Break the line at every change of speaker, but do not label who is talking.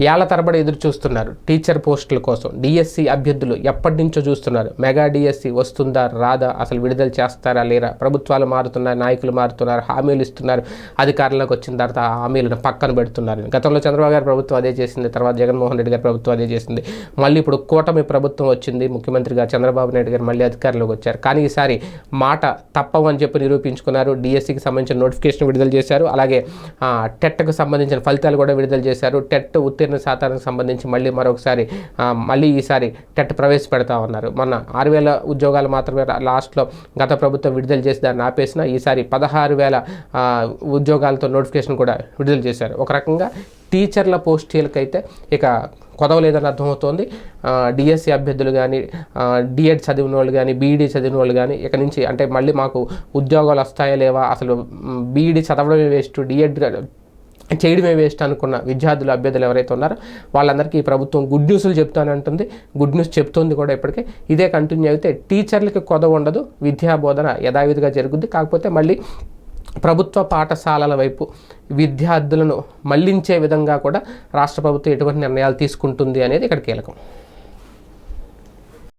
ఏళ్ళ తరబడి ఎదురు చూస్తున్నారు. టీచర్ పోస్టుల కోసం డిఎస్సి అభ్యర్థులు ఎప్పటి నుంచో చూస్తున్నారు. మెగా డిఎస్సి వస్తుందా రాదా అసలు విడుదల చేస్తారా లేరా? ప్రభుత్వాలు మారుతున్నారు నాయకులు మారుతున్నారు హామీలు ఇస్తున్నారు. అధికారంలోకి వచ్చిన తర్వాత ఆ హామీలను పక్కన పెడుతున్నారు. గతంలో చంద్రబాబు గారి ప్రభుత్వం అదే చేసింది తర్వాత జగన్మోహన్ రెడ్డి గారి ప్రభుత్వం అదే చేసింది. మళ్ళీ ఇప్పుడు కూటమి ప్రభుత్వం వచ్చింది ముఖ్యమంత్రిగా చంద్రబాబు నాయుడు గారు మళ్ళీ అధికారంలోకి వచ్చారు. కానీ ఈసారి మాట తప్పవని చెప్పి నిరూపించుకున్నారు. డిఎస్సికి సంబంధించిన నోటిఫికేషన్ విడుదల చేశారు. అలాగే టెట్కు సంబంధించిన ఫలితాలు కూడా విడుదల చేశారు. టెట్ ఉత్తీర్ణ శాతానికి సంబంధించి మళ్ళీ మరొకసారి మళ్ళీ ఈసారి టెట్ ప్రవేశపెడతా ఉన్నారు. మొన్న ఆరు వేల ఉద్యోగాలు మాత్రమే లాస్ట్లో గత ప్రభుత్వం విడుదల చేసి దాన్ని ఆపేసిన ఈసారి పదహారు వేల ఉద్యోగాలతో నోటిఫికేషన్ కూడా విడుదల చేశారు. ఒక రకంగా టీచర్ల పోస్టీలకైతే ఇక కొదవలేదని అర్థమవుతోంది డిఎస్సి అభ్యర్థులు కానీ డిఎడ్ చదివిన వాళ్ళు కానీ బీఈడీ చదివిన వాళ్ళు కానీ ఇక నుంచి అంటే మళ్ళీ మాకు ఉద్యోగాలు వస్తాయా లేవా? అసలు బీఈడీ చదవడమే వేస్ట్ డిఎడ్ చేయడమే వేస్ట్ అనుకున్న విద్యార్థులు అభ్యర్థులు ఎవరైతే ఉన్నారో వాళ్ళందరికీ ఈ ప్రభుత్వం గుడ్ న్యూస్లు చెప్తానంటుంది గుడ్ న్యూస్ చెప్తోంది కూడా ఇప్పటికే. ఇదే కంటిన్యూ అయితే టీచర్లకి కొదవ ఉండదు విద్యా బోధన యథావిధిగా జరుగుద్ది. కాకపోతే మళ్ళీ ప్రభుత్వ పాఠశాలల వైపు విద్యార్థులను మళ్ళించే విధంగా కూడా రాష్ట్ర ప్రభుత్వం ఎటువంటి నిర్ణయాలు తీసుకుంటుంది అనేది ఇక్కడ కీలకం.